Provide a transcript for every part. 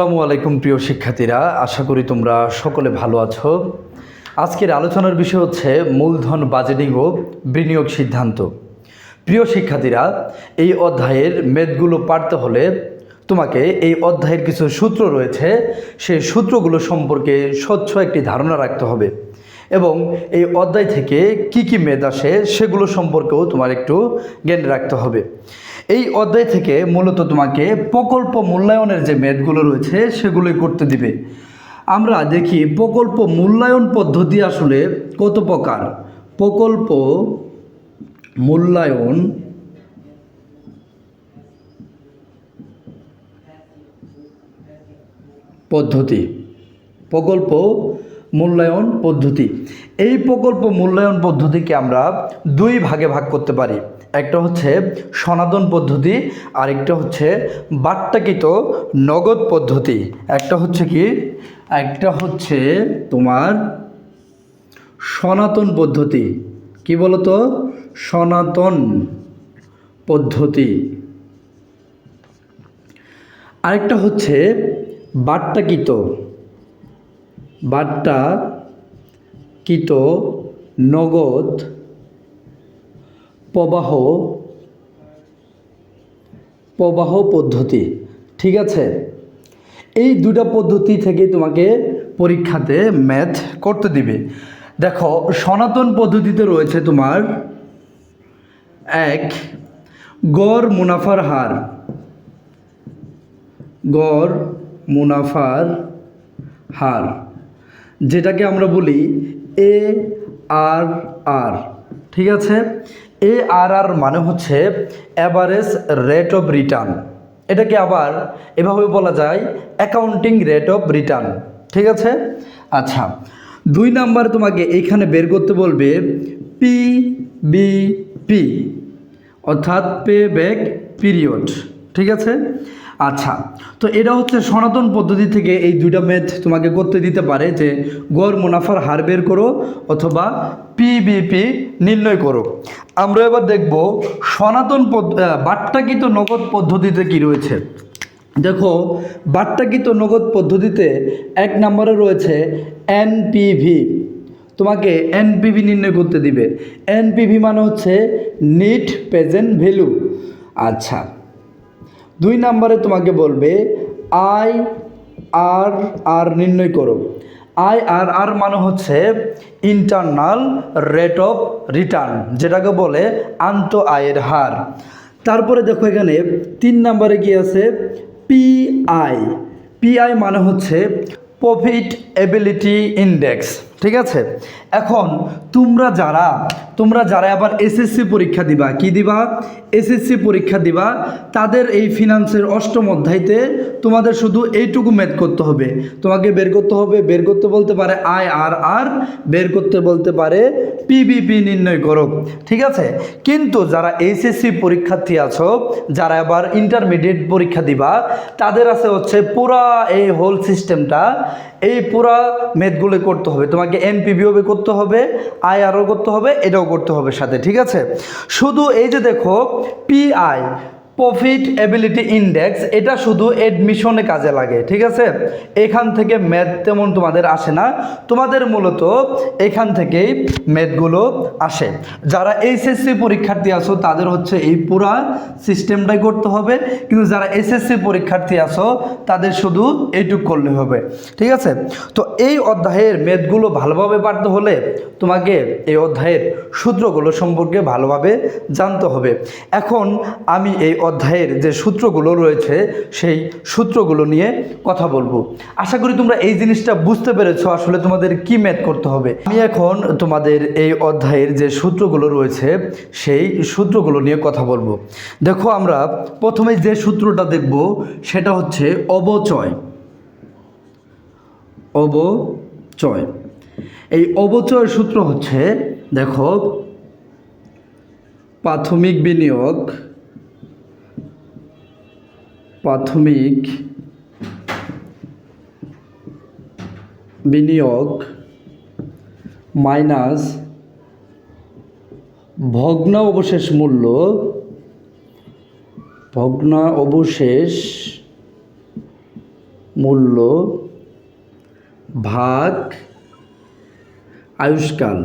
আসসালামু আলাইকুম, প্রিয় শিক্ষার্থীরা। আশা করি তোমরা সকলে ভালো আছো। আজকের আলোচনার বিষয় হচ্ছে মূলধন বাজেটিং ও বিনিয়োগ সিদ্ধান্ত। প্রিয় শিক্ষার্থীরা, এই অধ্যায়ের মেদগুলো পারতে হলে তোমাকে এই অধ্যায়ের কিছু সূত্র রয়েছে। সেই সূত্রগুলো সম্পর্কে স্বচ্ছ একটি ধারণা রাখতে হবে এবং এই অধ্যায় থেকে কি কি মেদ আসে সেগুলো সম্পর্কেও তোমার একটু জ্ঞান রাখতে হবে। এই অধ্যায় থেকে মূলত তোমাকে প্রকল্প মূল্যায়নের যে মেদগুলো রয়েছে সেগুলোই করতে দিবে। আমরা দেখি প্রকল্প মূল্যায়ন পদ্ধতি আসলে কত প্রকার? প্রকল্প মূল্যায়ন পদ্ধতি। প্রকল্প মূল্যায়ন পদ্ধতি। এই প্রকল্প মূল্যায়ন পদ্ধতিকে আমরা দুই ভাগে ভাগ করতে পারি। একটা হচ্ছে সনাতন পদ্ধতি আর একটা হচ্ছে বাট্টাকৃত নগদ পদ্ধতি। একটা হচ্ছে কি? একটা হচ্ছে তোমার সনাতন পদ্ধতি। কি বলতো? সনাতন পদ্ধতি। আরেকটা হচ্ছে বাট্টাকৃত বাট্টাকৃত নগদ প্রবাহ প্রবাহ পদ্ধতি, ঠিক আছে? এই দুটা পদ্ধতি থেকে তোমাকে পরীক্ষাতে ম্যাথ করতে দিবে। দেখো, সনাতন পদ্ধতিতে রয়েছে তোমার এক, গড় মুনাফার হার। গড় মুনাফার হার, যেটাকে আমরা বলি এ আর আর ঠিক আছে? এ আর আর মানে হচ্ছে অ্যাভারেজ রেট অফ রিটার্ন এটাকে আবার এভাবে বলা যায় অ্যাকাউন্টিং রেট অফ রিটার্ন ঠিক আছে? আচ্ছা দুই নাম্বার তোমাকে এইখানে বের করতে বলবে পি বি পি অর্থাৎ পে ব্যাক পিরিয়ড ঠিক আছে? আচ্ছা তো এটা হচ্ছে সনাতন পদ্ধতি থেকে এই দুইটা মেথ তোমাকে করতে দিতে পারে যে গড় মুনাফার হার বের করো অথবা পিবিপি নির্ণয় করো। আমরা এবার দেখব সনাতন বাট্টাকৃত নগদ পদ্ধতিতে কি রয়েছে। দেখো, বাট্টাকৃত নগদ পদ্ধতিতে এক নম্বরে রয়েছে এনপিভি তোমাকে এনপিভি নির্ণয় করতে দিবে। এনপিভি মানে হচ্ছে নিট প্রেজেন্ট ভ্যালু আচ্ছা দুই নম্বরে তোমাকে বলবে, আই আর আর নির্ণয় করো। আই আর আর মানে হচ্ছে ইন্টারনাল রেট অফ রিটার্ন যেটাকে বলে আন্ত আয়ের হার। তারপরে দেখো এখানে তিন নম্বরে কি আছে? পিআই পিআই মানে হচ্ছে প্রফিট এবিলিটি ইন্ডেক্স ঠিক আছে? এখন তোমরা যারা তোমরা যারা আবার এসএসসি পরীক্ষা দিবা, কি দিবা? এসএসসি পরীক্ষা দিবা, তাদের এই ফিনান্সের অষ্টম অধ্যায়তে তোমাদের শুধু এইটুকু ম্যাথ করতে হবে। তোমাকে বের করতে হবে, বের করতে বলতে পারে আই আর আর বের করতে বলতে পারে পিবিপি নির্ণয় করো, ঠিক আছে? কিন্তু যারা এইচএসসি পরীক্ষার্থী আছো, যারা আবার ইন্টারমিডিয়েট পরীক্ষা দিবা, তাদের আছে হচ্ছে পুরা এই হোল সিস্টেমটা এই পুরা ম্যাথগুলো করতে হবে। তোমাকে এনপিবিও করতে হবে আইআরও করতে হবে, এটাও করতে হবে সাথে, ঠিক আছে? শুধু এই যে দেখো পিআই প্রফিট এবিলিটি ইন্ডেক্স এটা শুধু এডমিশনে কাজে লাগে, ঠিক আছে? এখান থেকে ম্যাথ তেমন তোমাদের আসে না। তোমাদের মূলত এখান থেকেই ম্যাথগুলো আসে। যারা এইচএসসি পরীক্ষার্থী আছো, তাদের হচ্ছে এই পুরা সিস্টেমটাই করতে হবে। কিন্তু যারা এসএসসি পরীক্ষার্থী আছো, তাদের শুধু এইটুক করলে হবে, ঠিক আছে? তো এই অধ্যায়ের ম্যাথগুলো ভালোভাবে পারতে হলে তোমাকে এই অধ্যায়ের সূত্রগুলো সম্পর্কে ভালোভাবে জানতে হবে। এখন আমি এই অধ্যায়ের যে সূত্রগুলো রয়েছে, সেই সূত্রগুলো নিয়ে কথা বলব। আশা করি তোমরা এই জিনিসটা বুঝতে পেরেছ, আসলে তোমাদের কি ম্যাথ করতে হবে। আমি এখন তোমাদের এই অধ্যায়ের যে সূত্রগুলো রয়েছে, সেই সূত্রগুলো নিয়ে কথা বলব। দেখো আমরা প্রথমে যে সূত্রটা দেখব, সেটা হচ্ছে অবচয়। অবচয়। এই অবচয় সূত্র হচ্ছে, দেখো, প্রাথমিক বিনিয়োগ প্রাথমিক বিনিয়োগ মাইনাস ভগ্না অবশেষ মূল্য ভগ্না অবশেষ মূল্য ভাগ আয়ুষ্কাল।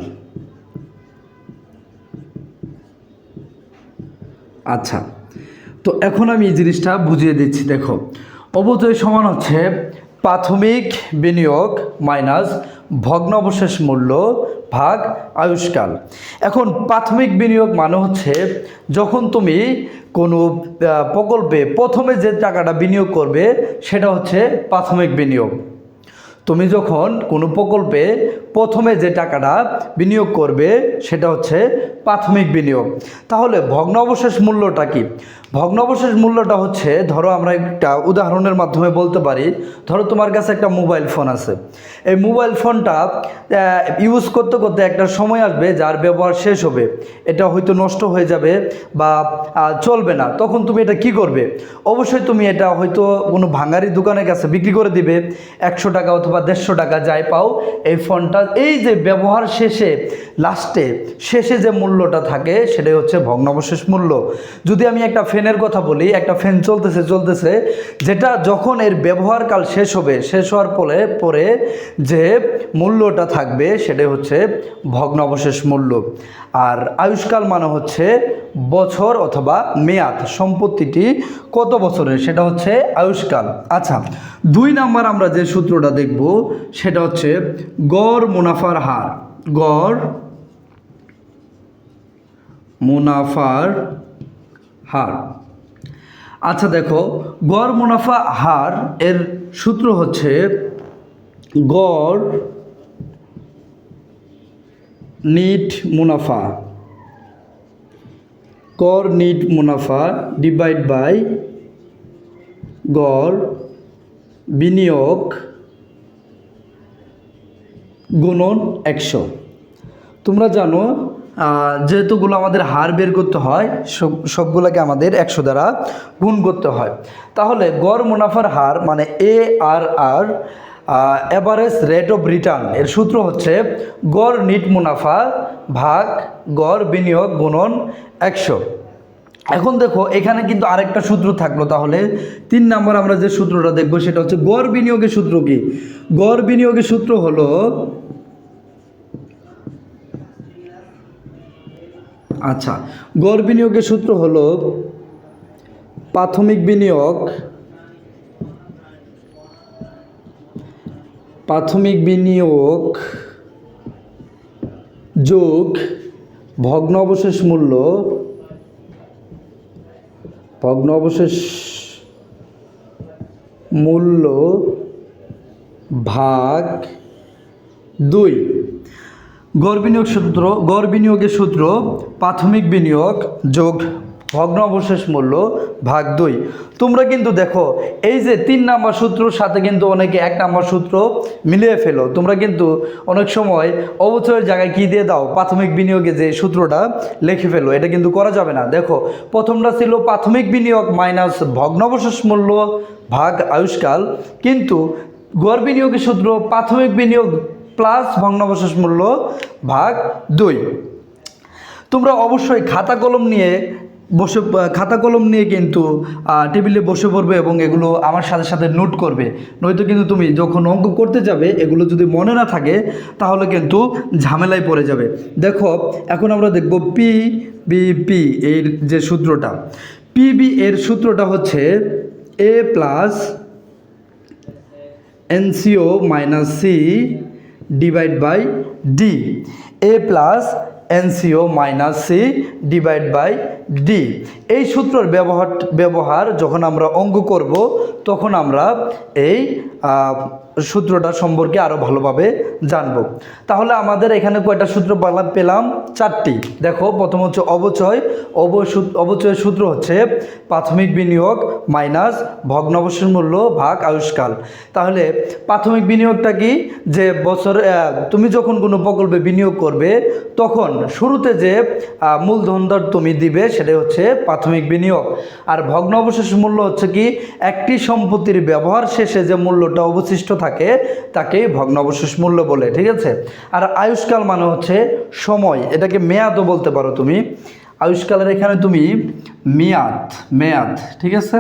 আচ্ছা। তো এখন আমি এই জিনিসটা বুঝিয়ে দিচ্ছি, দেখো। অবচয় সমান হচ্ছে প্রাথমিক বিনিয়োগ মাইনাস ভগ্নাবশেষ মূল্য ভাগ আয়ুষ্কাল। এখন প্রাথমিক বিনিয়োগ মানে হচ্ছে যখন তুমি কোনো প্রকল্পে প্রথমে যে টাকাটা বিনিয়োগ করবে, সেটা হচ্ছে প্রাথমিক বিনিয়োগ। তুমি যখন কোনো প্রকল্পে প্রথমে যে টাকাটা বিনিয়োগ করবে, সেটা হচ্ছে প্রাথমিক বিনিয়োগ। তাহলে ভগ্নাবশেষ মূল্যটা কি? ভগ্নাবশেষ মূল্যটা হচ্ছে, ধরো আমরা একটা উদাহরণের মাধ্যমে বলতে পারি, ধরো তোমার কাছে একটা মোবাইল ফোন আছে। এই মোবাইল ফোনটা ইউজ করতে করতে একটা সময় আসবে যার ব্যবহার শেষ হবে। এটা হয়তো নষ্ট হয়ে যাবে বা চলবে না। তখন তুমি এটা কি করবে? অবশ্যই তুমি এটা হয়তো কোনো ভাঙারি দোকানের কাছে বিক্রি করে দিবে। একশো টাকা অথবা দেড়শো টাকা যাই পাও, এই ফোনটা এই যে ব্যবহার শেষে লাস্টে শেষে যে মূল্যটা থাকে, সেটাই হচ্ছে ভগ্নাবশেষ মূল্য। যদি আমি একটা ফ্যানের কথা বলি, একটা ফ্যান চলতেছে চলতেছে, যেটা যখন এর ব্যবহারকাল শেষ হবে, শেষ হওয়ার পরে পরে যে মূল্যটা থাকবে, সেটাই হচ্ছে ভগ্নাবশেষ মূল্য। আর আয়ুষ্কাল মানে হচ্ছে বছর অথবা মেয়াদ, সম্পত্তিটি কত বছরের, সেটা হচ্ছে আয়ুষ্কাল। আচ্ছা দুই নাম্বার আমরা যে সূত্রটা দেখব, সেটা হচ্ছে গড় মুনাফার হার। গড় মুনাফার হার। আচ্ছা দেখো, গড় মুনাফা হার এর সূত্র হচ্ছে গড় নিট মুনাফা। কর নিট মুনাফা ডিভাইড বাই গড় বিনিয়োগ গুণন একশো। তোমরা জানো যেহেতুগুলো আমাদের হার বের করতে হয়, সব, সবগুলোকে আমাদের একশো দ্বারা গুণ করতে হয়। তাহলে গড় মুনাফার হার মানে A R R average rate of return এর সূত্র হচ্ছে গড় নিট মুনাফা ভাগ গড় বিনিয়োগ গুণন একশো। এখন দেখো, এখানে কিন্তু আরেকটা সূত্র থাকল তাহলে। তিন নাম্বার আমরা যে সূত্রটা দেখব, সেটা হচ্ছে গড় বিনিয়োগের সূত্র কি? গড় বিনিয়োগের সূত্র হলো আচ্ছা গড় বিনিয়োগের সূত্র হলো প্রাথমিক বিনিয়োগ প্রাথমিক বিনিয়োগ যোগ ভগ্ন অবশেষ মূল্য ভগ্ন অবশেষ মূল্য ভাগ দুই। গড় বিনিয়োগ সূত্র গড় বিনিয়োগের সূত্র প্রাথমিক বিনিয়োগ যোগ ভগ্ন অবশেষ মূল্য ভাগ দুই। তোমরা কিন্তু দেখো, এই যে তিন নাম্বার সূত্রর সাথে কিন্তু অনেকে এক নাম্বার সূত্র মিলিয়ে ফেলো। তোমরা কিন্তু অনেক সময় অবচয়ের জায়গায় কি দিয়ে দাও, প্রাথমিক বিনিয়োগে যে সূত্রটা লিখে ফেলো, এটা কিন্তু করা যাবে না। দেখো, প্রথমটা ছিল প্রাথমিক বিনিয়োগ মাইনাস ভগ্নাবশেষ মূল্য ভাগ আয়ুষ্কাল। কিন্তু গড় বিনিয়োগের সূত্র প্রাথমিক বিনিয়োগ প্লাস ভগ্নাবশেষ মূল্য ভাগ দুই। তোমরা অবশ্যই খাতা কলম নিয়ে বসে খাতা কলম নিয়ে কিন্তু টেবিলে বসে পড়বে এবং এগুলো আমার সাথে সাথে নোট করবে। নয়তো কিন্তু তুমি যখন অঙ্ক করতে যাবে, এগুলো যদি মনে না থাকে, তাহলে কিন্তু ঝামেলায় পড়ে যাবে। দেখো, এখন আমরা দেখব পি বি পি এর যে সূত্রটা। পি বি এর সূত্রটা হচ্ছে A plus NCO minus C divide by D A plus NCO minus C divide by D. এই সূত্রের ব্যবহার ব্যবহার যখন আমরা অঙ্ক করব, তখন আমরা এই সূত্রটা সম্পর্কে আরও ভালোভাবে জানব। তাহলে আমাদের এখানে কয়টা সূত্র পেলাম পেলাম? চারটি। দেখো, প্রথম হচ্ছে অবচয়। অবচয়ের সূত্র হচ্ছে প্রাথমিক বিনিয়োগ মাইনাস ভগ্নাবশেষ মূল্য ভাগ আয়ুষ্কাল। তাহলে প্রাথমিক বিনিয়োগটা কি? যে বছর তুমি যখন কোনো প্রকল্পে বিনিয়োগ করবে, তখন শুরুতে যে মূলধনদার তুমি দিবে সেটা হচ্ছে প্রাথমিক বিনিয়োগ। আর ভগ্ন অবশেষ মূল্য হচ্ছে কি? একটি সম্পত্তির ব্যবহার শেষে যে মূল্যটা অবশিষ্ট থাকে তাকে ভগ্নাবশেষ মূল্য বলে, ঠিক আছে? আর আয়ুষ্কাল মানে হচ্ছে সময়, এটাকে মেয়াদও বলতে পারো তুমি। আয়ুষ্কালের এখানে তুমি মেয়াদ মেয়াদ, ঠিক আছে?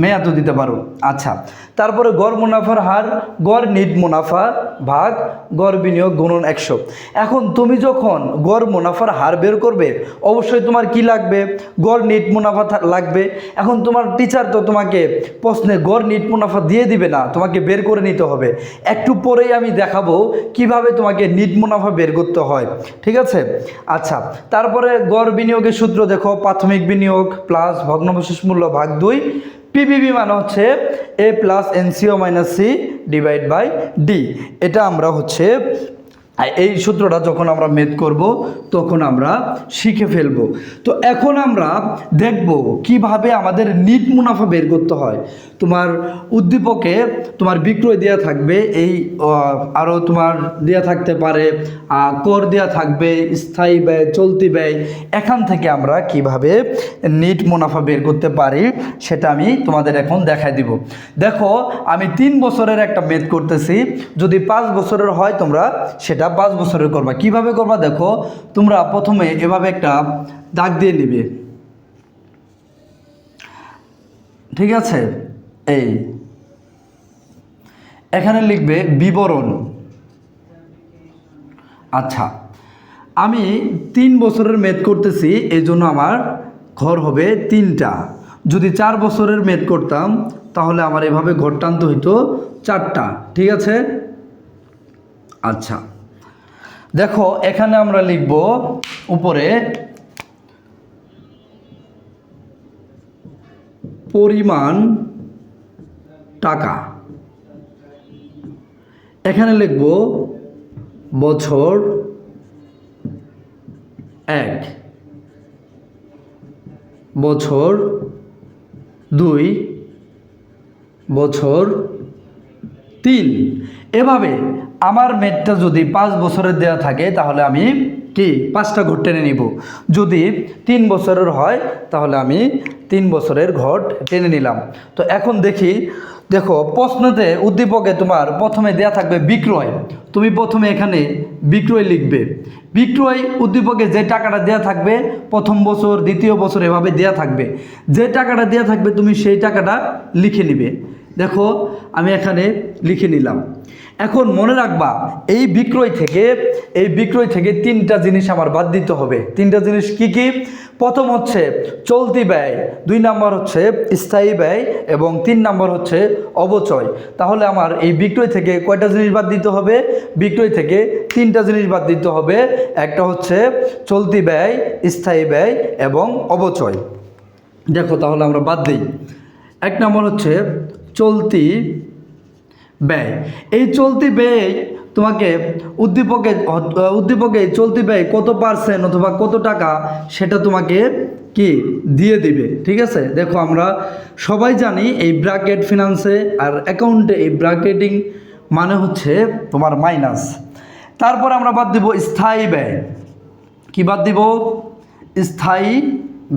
মেয়াদও দিতে পারো। আচ্ছা তারপরে গড় মুনাফার হার, গড় নিট মুনাফা ভাগ, গড় বিনিয়োগ গুণন একশো। এখন তুমি যখন গড় মুনাফার হার বের করবে, অবশ্যই তোমার কি লাগবে? গড় নিট মুনাফা লাগবে। এখন তোমার টিচার তো তোমাকে প্রশ্নে গড় নিট মুনাফা দিয়ে দিবে না, তোমাকে বের করে নিতে হবে। একটু পরেই আমি দেখাবো কীভাবে তোমাকে নিট মুনাফা বের করতে হয়। ঠিক আছে? আচ্ছা তারপরে গড় বিনিয়োগের সূত্র দেখো, প্রাথমিক বিনিয়োগ প্লাস ভগ্নাবশেষ মূল্য ভাগ দুই পিবিবি মানে হচ্ছে A plus NCO minus C divide by D এটা আমরা হচ্ছে আর এই সূত্রটা যখন আমরা মেদ করব, তখন আমরা শিখে ফেলব। তো এখন আমরা দেখব কীভাবে আমাদের নিট মুনাফা বের করতে হয়। তোমার উদ্দীপকে তোমার বিক্রয় দেওয়া থাকবে, এই আরও তোমার দেওয়া থাকতে পারে কর দেওয়া থাকবে, স্থায়ী ব্যয়, চলতি ব্যয়। এখান থেকে আমরা কীভাবে নিট মুনাফা বের করতে পারি, সেটা আমি তোমাদের এখন দেখাই দিব। দেখো, আমি তিন বছরের একটা মেদ করতেছি, যদি পাঁচ বছরের হয় তোমরা সেটা পাঁচ বছরের করবা, কীভাবে করবা দেখো, তোমরা প্রথমে এভাবে একটা দাগ দিয়ে নিবে। ঠিক আছে? এই। এখানে লিখবে বিবরণ। আচ্ছা আমি তিন বছরের মেদ করতেছি এই জন্য আমার ঘর হবে তিনটা। যদি চার বছরের মেদ করতাম, তাহলে আমার এভাবে ঘর টানতে হইতো চারটা। ঠিক আছে? আচ্ছা। দেখো এখানে আমরা লিখব উপরে পরিমাণ টাকা। এখানে লিখব বছর এক। বছর দুই। বছর তিন। এভাবে আমার মেটটা যদি পাঁচ বছরের দেওয়া থাকে, তাহলে আমি কি? পাঁচটা ঘর টেনে নিব। যদি তিন বছরের হয়, তাহলে আমি তিন বছরের ঘর টেনে নিলাম। তো এখন দেখি, দেখো, প্রশ্নতে উদ্দীপকে তোমার প্রথমে দেয়া থাকবে বিক্রয়। তুমি প্রথমে এখানে বিক্রয় লিখবে। বিক্রয় উদ্দীপকে যে টাকাটা দেয়া থাকবে, প্রথম বছর, দ্বিতীয় বছর এভাবে দেয়া থাকবে। যে টাকাটা দেয়া থাকবে, তুমি সেই টাকাটা লিখে নিবে। দেখো, আমি এখানে লিখে নিলাম। এখন মনে রাখবা, এই বিক্রয় থেকে, এই বিক্রয় থেকে তিনটা জিনিস আমার বাদ দিতে হবে। তিনটা জিনিস কি কি? প্রথম হচ্ছে চলতি ব্যয়, দুই নাম্বার হচ্ছে স্থায়ী ব্যয়, এবং তিন নাম্বার হচ্ছে অবচয় তাহলে আমার এই বিক্রয় থেকে কয়টা জিনিস বাদ দিতে হবে? বিক্রয় থেকে তিনটা জিনিস বাদ দিতে হবে। একটা হচ্ছে চলতি ব্যয়, স্থায়ী ব্যয় এবং অবচয় দেখো, তাহলে আমরা বাদ দিই। এক নম্বর হচ্ছে চলতি ব্যয়। এই চলতি ব্যয় তোমাকে উদ্দীপকে উদ্দীপকে চলতি ব্যয় কত পার্সেন্ট অথবা কত টাকা সেটা তোমাকে কি দিয়ে দিবে, ঠিক আছে? দেখো আমরা সবাই জানি এই ব্র্যাকেট ফিনান্সে আর অ্যাকাউন্টে এই ব্র্যাকেটিং মানে হচ্ছে তোমার মাইনাস তারপর আমরা বাদ দিব স্থায়ী ব্যয়। কি বাদ দিব? স্থায়ী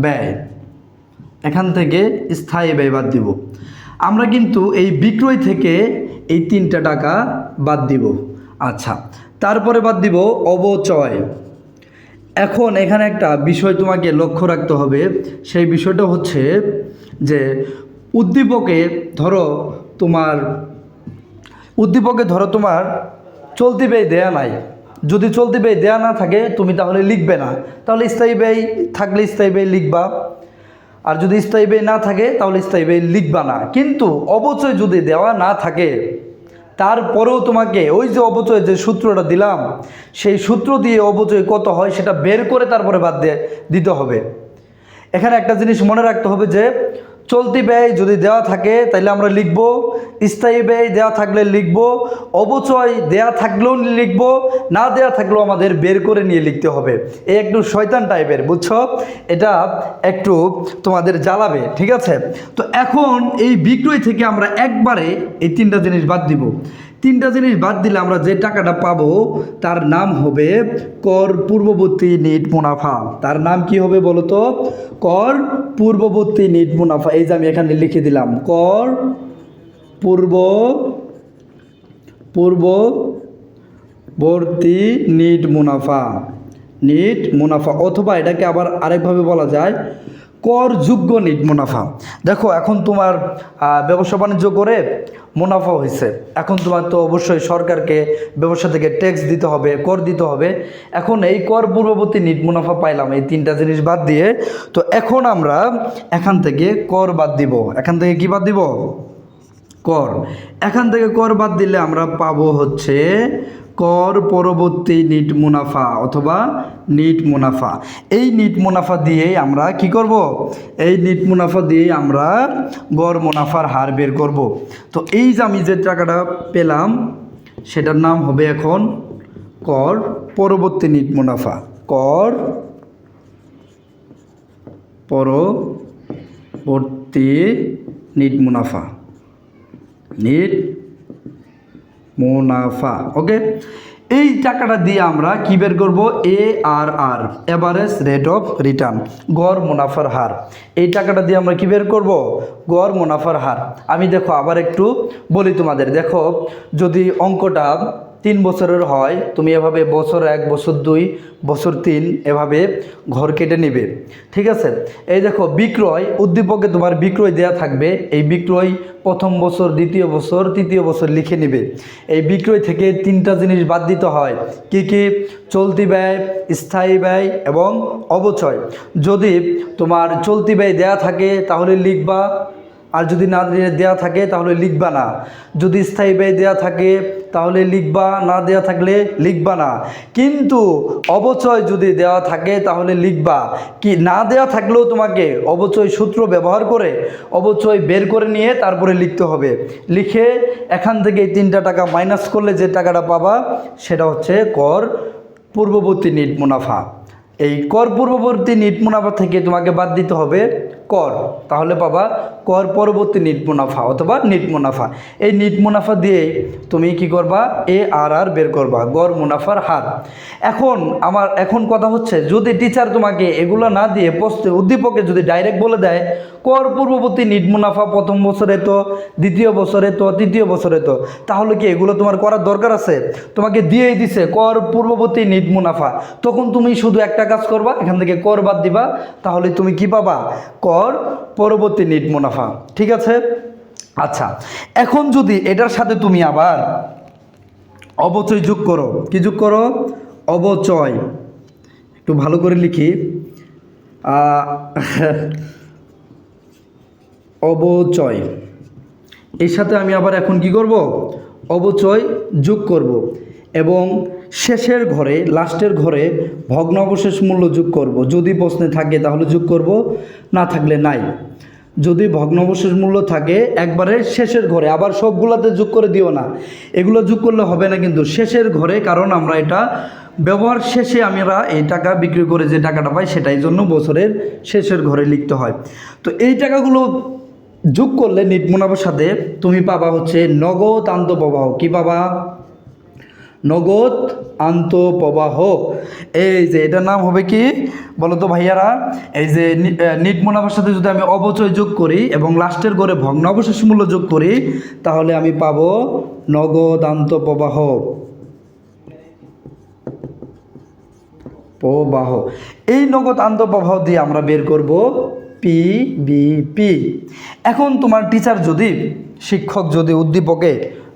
ব্যয়। এখান থেকে স্থায়ী ব্যয় বাদ দিব। আমরা কিন্তু এই বিক্রয় থেকে এই তিনটা টাকা বাদ দিব। আচ্ছা তারপরে বাদ দিব অবচয়। এখন এখানে একটা বিষয় তোমাকে লক্ষ্য রাখতে হবে। সেই বিষয়টা হচ্ছে যে উদ্দীপকে ধরো তোমার, উদ্দীপকে ধরো তোমার চলতি ব্যয় দেয়া নাই। যদি চলতি ব্যয় দেয়া না থাকে, তুমি তাহলে লিখবে না। তাহলে স্থায়ী ব্যয় থাকলে স্থায়ী ব্যয় লিখবা। আর যদি স্থায়ী ব্যয় না থাকে, তাহলে স্থায়ী ব্যয় লিখবা না। কিন্তু অবচয় যদি দেওয়া না থাকে, তারপরেও তোমাকে ওই যে অবচয় যে সূত্রটা দিলাম, সেই সূত্র দিয়ে অবচয় কত হয় সেটা বের করে তারপরে বাদ দিয়ে দিতে হবে। এখানে একটা জিনিস মনে রাখতে হবে যে চলতি ব্যয় যদি দেওয়া থাকে তাহলে আমরা লিখব, স্থায়ী ব্যয় দেওয়া থাকলে লিখব অবচয় দেয়া থাকলেও লিখব, না দেয়া থাকলেও আমাদের বের করে নিয়ে লিখতে হবে। এ একটু শয়তান টাইপের, বুঝছ? এটা একটু তোমাদের জ্বালাবে, ঠিক আছে? তো এখন এই বিক্রয় থেকে আমরা একবারে এই তিনটা জিনিস বাদ দিব। তিনটা জিনিস বাদ দিলে আমরা যে টাকাটা পাবো, তার নাম হবে কর পূর্ববর্তী নিট মুনাফা। তার নাম কি হবে বলো তো? কর পূর্ববর্তী নিট মুনাফা। এই যে আমি এখানে লিখে দিলাম, কর পূর্ব, পূর্ববর্তী নিট মুনাফা। নিট মুনাফা, অথবা এটাকে আবার আরেকভাবে বলা যায় করযোগ্য নিট মুনাফা। দেখো, এখন তোমার ব্যবসা বাণিজ্য করে মুনাফা হয়েছে এখন তোমার তো অবশ্যই সরকারকে ব্যবসা থেকে ট্যাক্স দিতে হবে, কর দিতে হবে। এখন এই কর পূর্ববর্তী নিট মুনাফা পাইলাম, এই তিনটা জিনিস বাদ দিয়ে। তো এখন আমরা এখান থেকে কর বাদ দিব। এখান থেকে কি বাদ দিব? কর। এখান থেকে কর বাদ দিলে আমরা পাবো হচ্ছে কর পরবর্তী নিট মুনাফা অথবা নিট মুনাফা। এই নিট মুনাফা দিয়েই আমরা কি করব? এই নিট মুনাফা দিয়েই আমরা গড় মুনাফার হার বের করব। তো এই যে আমি যে টাকাটা পেলাম, সেটার নাম হবে এখন কর পরবর্তী নিট মুনাফা। কর পরবর্তী নিট মুনাফা। নিট মুনাফা, ওকে? এই টাকাটা দিয়ে আমরা কী বের করব? A R R average rate of return, গড় মুনাফার হার। এই টাকাটা দিয়ে আমরা কী বের করব? গড় মুনাফার হার। আমি দেখো আবার একটু বলি তোমাদের। দেখো, যদি অঙ্কটা তিন বছরের হয়, তুমি এভাবে বছর এক, বছর দুই, বছর তিন এভাবে ঘর কেটে নেবে। ঠিক আছে? এই দেখো, বিক্রয়, উদ্দীপকে তোমার বিক্রয় দেয়া থাকবে। এই বিক্রয় প্রথম বছর, দ্বিতীয় বছর, তৃতীয় বছর লিখে নেবে। এই বিক্রয় থেকে তিনটা জিনিস বাদ দিতে হয়। কি কি? চলতি ব্যয়, স্থায়ী ব্যয় এবং অবচয়। যদি তোমার চলতি ব্যয় দেয়া থাকে, তাহলে লিখবা আর যদি না দেয়া থাকে, তাহলে লিখবা না। যদি স্থায়ী ব্যয় দেয়া থাকে, তাহলে লিখবা। না দেয়া থাকলে লিখবা না। কিন্তু অবচয় যদি দেওয়া থাকে, তাহলে লিখবা। কি, না দেয়া থাকলেও তোমাকে অবচয় সূত্র ব্যবহার করে, অবচয় বের করে নিয়ে তারপরে লিখতে হবে। লিখে এখান থেকে তিনটা টাকা মাইনাস করলে যে টাকাটা পাবা, সেটা হচ্ছে কর পূর্ববর্তী নিট মুনাফা। এই কর পূর্ববর্তী নিট মুনাফা থেকে তোমাকে বাদ দিতে হবে। কর, তাহলে পাবা কর পরবর্তী নিট মুনাফা অথবা নিট মুনাফা এই নিট মুনাফা দিয়েই তুমি কি করবা? এ আর আর বের করবা, গড় মুনাফার হার। এখন আমার, এখন কথা হচ্ছে, যদি টিচার তোমাকে এগুলো না দিয়ে পোস্ট উদ্দীপকে যদি ডাইরেক্ট বলে দেয়, কর পূর্ববর্তী নিট মুনাফা প্রথম বছরে তো, দ্বিতীয় বছরে তো, তৃতীয় বছরে তো, তাহলে কি এগুলো তোমার করার দরকার আছে? তোমাকে দিয়েই দিছে, কর পূর্ববর্তী নিট মুনাফা তখন তুমি শুধু একটা কাজ করবা, এখান থেকে কর বাদ দিবা, তাহলে তুমি কি পাবা? কর পরবর্তী নিট মুনাফা, ঠিক আছে? আচ্ছা এখন যদি এটার সাথে তুমি আবার অবচয় যোগ করো, কি যোগ করো? অবচয়। একটু ভালো করে লিখি। অবচয়। এর সাথে আমি আবার এখন কি করব? অবচয় যোগ করব এবং শেষের ঘরে, লাস্টের ঘরে ভগ্নাবশেষ মূল্য যোগ করব। যদি প্রশ্নে থাকে তাহলে যোগ করব, না থাকলে নাই। যদি ভগ্নাবশেষ মূল্য থাকে, একবারে শেষের ঘরে, আবার সবগুলোতে যোগ করে দিও না। এগুলো যোগ করলে হবে না কিন্তু শেষের ঘরে, কারণ আমরা এটা ব্যবহার শেষে আমরা এই টাকা বিক্রি করে যে টাকাটা পাই, সেটাই জন্য বছরের শেষের ঘরে লিখতে হয়। তো এই টাকাগুলো যোগ করলে নিট সাথে তুমি পাবা হচ্ছে নগদ আন্তঃপ্রবাহ। কী পাবা? নগদ আন্তঃপ্রবাহ। এই যে এটার নাম হবে কি? বলো তো ভাইয়ারা, এই যে নিট মুনাফার সাথে যদি আমি অবচয় যোগ করি এবং লাস্টের করে ভগ্নাবশেষ মূল্য যোগ করি, তাহলে আমি পাব নগদ আন্তঃপ্রবাহ। প্রবাহ। এই নগদ আন্তঃপ্রবাহ দিয়ে আমরা বের করব পি বিপি এখন তোমার টিচার যদি, শিক্ষক যদি, উদ্দীপকে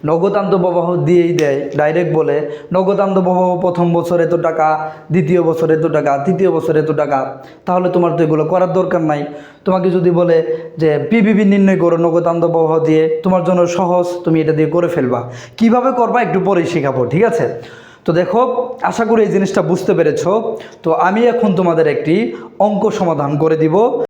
নগদ আন্তঃপ্রবাহ দিয়েই দেয় ডাইরেক্ট বলে নগদ আন্তঃপ্রবাহ প্রথম বছর এত টাকা, দ্বিতীয় বছর এত টাকা, তৃতীয় বছর এত টাকা, তাহলে তোমার তো এগুলো করার দরকার নাই। তোমাকে যদি বলে যে, পিবিবি নির্ণয় করো নগদ আন্তঃপ্রবাহ দিয়ে, তোমার জন্য সহজ, তুমি এটা দিয়ে করে ফেলবা। কীভাবে করবা একটু পরেই শেখাবো, ঠিক আছে? তো দেখো, আশা করি এই জিনিসটা বুঝতে পেরেছ। তো আমি এখন তোমাদের একটি অঙ্ক সমাধান করে দিব।